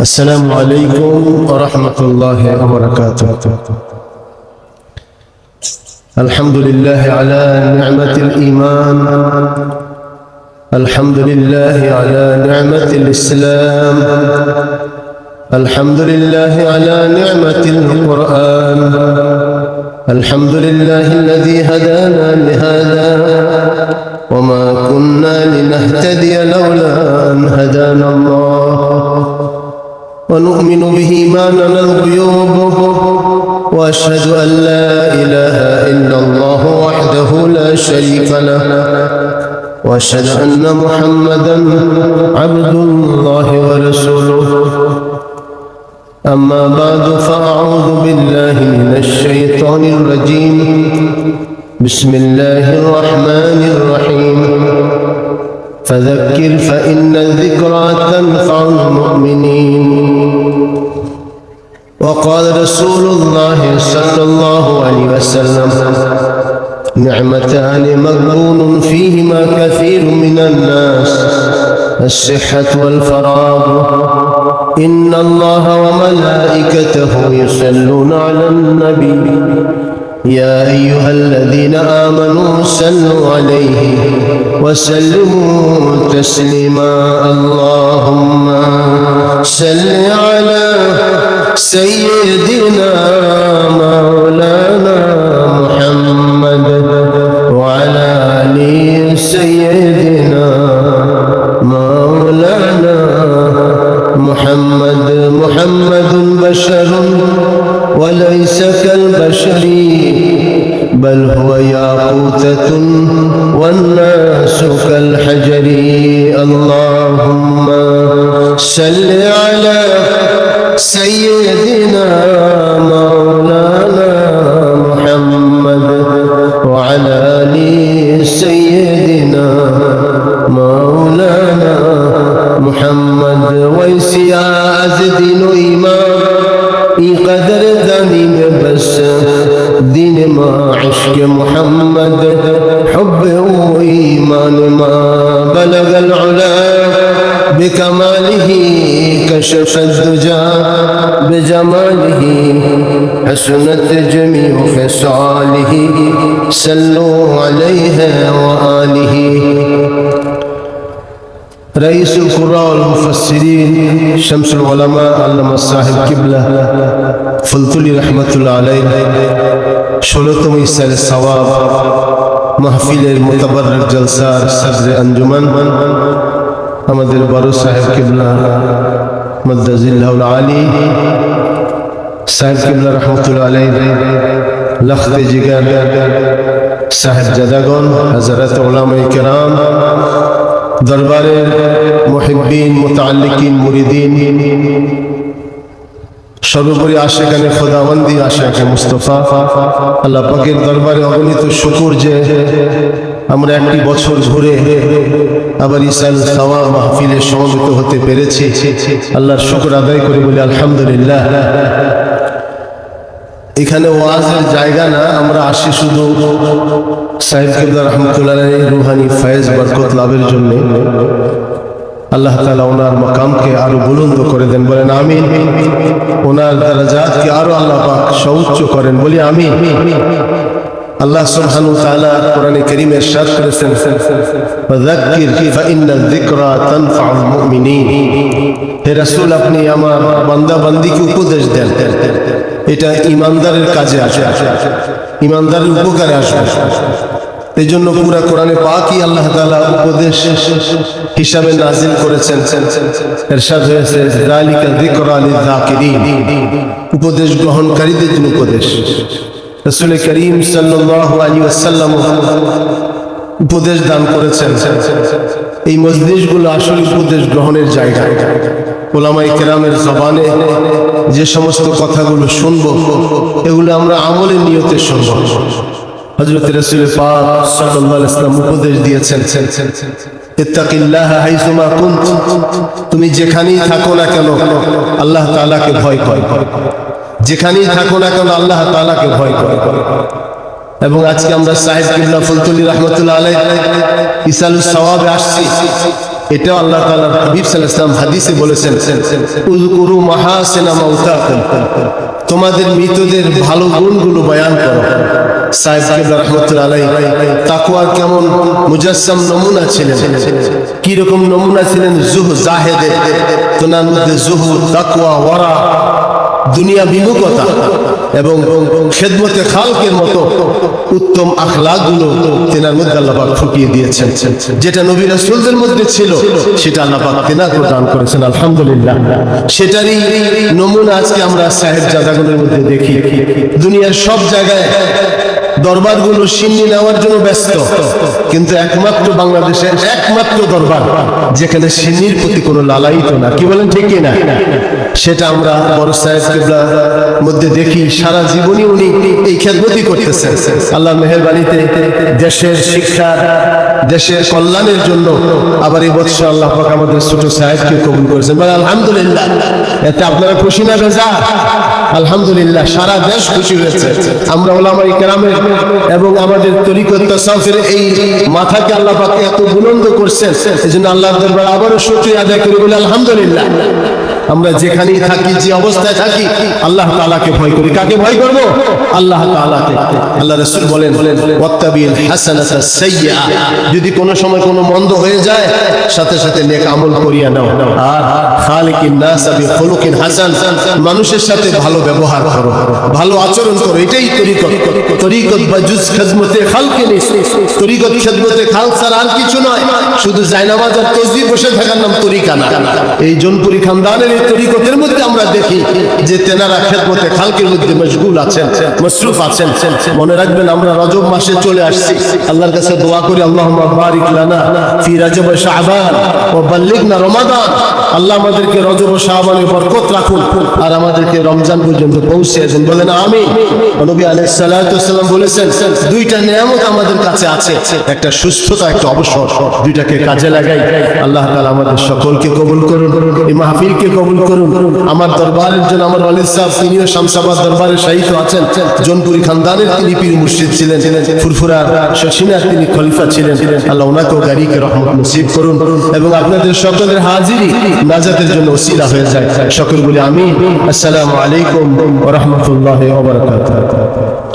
السلام عليكم ورحمة الله وبركاته. الحمد لله على نعمة الإيمان. الحمد لله على نعمة الإسلام. الحمد لله على نعمة القرآن. الحمد لله الذي هدانا لهذا. وما كنا لنهتدي لولا أن هدانا الله. ونؤمن به ما لنا الغيوب وأشهد أن لا إله إلا الله وحده لا شريك له وأشهد أن محمدا عبد الله ورسوله. أما بعد فأعوذ بالله من الشيطان الرجيم. بسم الله الرحمن الرحيم. فذكر فإن الذكرى تنفع المؤمنين. وقال رسول الله صلى الله عليه وسلم نعمتان مغبون فيهما كثير من الناس الصحة والفراغ. إن الله وملائكته يصلون على النبي. يا أيها الذين آمنوا صلوا عليه وسلموا تسليما. اللهم صل على سيدنا مولانا محمد وعلى آل سيدنا مولانا محمد. محمد بشر وليس كالبشر بل هو ياقوتة والناس كالحجر. اللهم صل على سيدنا مولانا محمد وعلى آل سيدنا مولانا محمد. ويسيا أزدين إمام ای قدر میں بس دین ما عشق محمد. حب و ایمان ما بلغ العلا بكماله كشف الدجى بجماله حسنت جميع خصاله صلوا عليه وآله رئيس القراء والمفسرين شمس العلماء علامة صاحب কিবলা ফুলতুলি রহমতুল্লাহ আলাই ষোলোতম ইসার সওয়াব মাহফিলের মোতাবারক জলসার সদরে আঞ্জুমান আমাদের বড় সাহেব কিবলা মদ্দাজিল্লাহুল আলী সাহেব কিবলা রহমতুল্লাহ আলাই লখতে জিগার সাহেব জাদাগন হজরত ওলামাই কেরাম দরবারের মুহিব্বিন মুতাল্লিকিন মুরিদিন সর্বোপরি আশেখানে খোদাবন্দি আশেখে মুস্তফা আল্লাহ পাকের দরবারে অগণিত শুকুর যে আমরা একটি বছর ঘুরে আবার ইসাল সাওয়া মাহফিলে সমবেত হতে পেরেছি। আল্লাহর শুকুর আদায় করে বলি আলহামদুলিল্লাহ। এখানে ওয়াজের জায়গা না, আমরা আসি শুধু সাহেব রহমতুল্লাহ রুহানি ফয়েজ বরকত লাভের জন্য। আল্লাহ তালা ওনার মকামকে আরও বুলন্দ করে দেন, বলেন আমি ওনার দারাজাতকে আরও আল্লাহ পাক সউচ্চ করেন, বলি আমি আল্লাহ সুবহানাহু ওয়া তাআলা কোরআনে কারীমে ইরশাদ করেছেন ফাযাক্কির ফাইন্না যিকরা তানফাউল মুমিনিন। হে রাসূল, আপনি আমার বান্দা বান্দিকে উপদেশ দেন। এটা ইমানদারের কাজে আসে ইমানদারের উপকারে আসবে। এই জন্য পুরা কোরআনে পাকই আল্লাহ তাআলা উপদেশ হিসাবে নাজিল করেছেন। এরশাদ হয়েছে, যালিকা যিকরা লিযাকিরিন উপদেশ গ্রহণকারীদের জন্য উপদেশ। রাসূল করিম আলাইহি উপদেশ দান করেছেন। এই মজলিসগুলো আসলে উপদেশ গ্রহণের জায়গা। ওলামাই কেরামের জবানে যে সমস্ত কথাগুলো শুনব, এগুলো আমরা আমলের নিয়তে শুনব। হজরত রসুল পাক সাল্লাল্লাহু আলাইহি ওয়াসাল্লাম উপদেশ দিয়েছেন তুমি যেখানেই থাকো না কেন, আল্লাহ তাআলাকে ভয় করো যেখানেই থাকো না কেন আল্লাহ তাআলাকে ভয় করো। এবং আজকে আমরা সাহেব কিবলা ফুলতুলি রহমতুল্লাহ আলাই ইসালুস সওয়াবে আসছি। এটাও আল্লাহ তাআলা হাবিব আলাইহি ওয়াসাল্লাম হাদিসে বলেছেন, উযকুরু মাহাসিনা তোমাদের মৃতদের ভালো গুণগুলো বয়ান করো। সাহেব কিবলা রহমতুল্লাহ আলাইহি, তাকওয়ার কেমন মুজাসসাম নমুনা ছিলেন? কি রকম নমুনা ছিলেন? জুহ জাহেদে তোনার মধ্যে জুহ তাকুয়া ওয়ারা। দুনিয়া বিমুখতা এবং খেদমতে খালকের মতো উত্তম আখলাগুলো তেনার মধ্যে আল্লাহ পাক ফুটিয়ে দিয়েছেন। যেটা নবী সুলদের মধ্যে ছিল, সেটা আল্লাহ তেনা তেনাকে দান করেছেন, আলহামদুলিল্লাহ। সেটারই নমুনা আজকে আমরা সাহেব জাদাগুলোর মধ্যে দেখি। দুনিয়ার সব জায়গায় দরবারগুলো সিন্নি নেওয়ার জন্য ব্যস্ত। কিন্তু একমাত্র বাংলাদেশের একমাত্র দরবার, যেখানে সিন্নির প্রতি কোনো লালায়িত না। কি বলেন, ঠিক না সেটা আমরা বড় সাহেব মধ্যে দেখি, সারা জীবনই উনি এই খেদমতি করতেছেন। আল্লাহ মেহরবানিতে দেশের শিক্ষার দেশের কল্যাণের জন্য আবার এই বছর আল্লাহ পাক আমাদের ছোট সাহেবকে কবুল করেছেন। বলে, আলহামদুলিল্লাহ। এতে আপনারা খুশি না বেজা আলহামদুলিল্লাহ, সারা দেশ খুশি হয়েছে। আমরা ওলামা ইকরামের এবং আমাদের তরিকত তাসাউফের এই মাথাকে আল্লাহ পাক এত বুলন্দ করছেন, এজন্য আল্লাহর দরবার আবারও শুকরিয়া আদায় করি বলে আলহামদুলিল্লাহ। আমরা যেখানেই থাকি যে অবস্থায় থাকি আল্লাহ তাআলাকে ভয় করি। কাকে ভয় করব? আল্লাহ তাআলাকে। আল্লাহ রাসূল বলেন ওয়াত্তাবিল হাসানাতা সাইয়্যা যদি কোনো সময় কোনো মন্দ হয়ে যায় সাথে সাথে নেক আমল করিয়া নাও। আর খালিকিন নাস বিখুলুকিন হাসান। মানুষের সাথে ভালো ব্যবহার করো ভালো আচরণ করো এটাই তরিকত। তরিকত বা জুজ খেদমতে খালকে নিস তরিকত খেদমতে খাল ছাড়া আর কিছু নয়। শুধু জায়নামাজ আর তসবি বসে থাকার নাম তরিকা না। এই জনপুরি খানদানের এই তরিকতের মধ্যে আমরা দেখি যে তেনারা খেদমতে খালকের মধ্যে মশগুল আছেন মসরুফ আছেন। মনে রাখবেন আমরা রজব মাসে চলে আসছি। আল্লাহর কাছে দোয়া করি আল্লাহ বারিক লানা ফি রাজব শাবান ও বাল্লিগনা রমাদান। আল্লাহ আমাদেরকে রজব ও শাবানে বরকত রাখুন আর আমাদেরকে রমজান পর্যন্ত পৌঁছে দেন। বলেন আমি নবী ওয়াসাল্লাম বলেছেন, দুইটা নিয়ামত আমাদের কাছে আছে, একটা সুস্থতা, একটা অবসর। দুইটাকে কাজে লাগাই। আল্লাহ তাআলা আমাদের সকলকে কবুল করুন, এই মাহফিলকে কবুল করুন। আমার দরবারের জন্য আমার ওয়ালিদ সাহেব তিনিও শামসাবাদ দরবারে শাহিদ আছেন। জনপুরি খানদানের তিনি পীর মুর্শিদ ছিলেন। ফুরফুরার শশিনার তিনি খলিফা ছিলেন। আল্লাহ ওনাকেও গাড়িকে রহমত নসিব করুন এবং আপনাদের সকলের হাজিরি নাজাতের জন্য ওসিলা হয়ে যায়। সকল বলি আমি আসসালামু আলাইকুম রাহমাতুল্লাহি ওয়া বারাকাতুহু।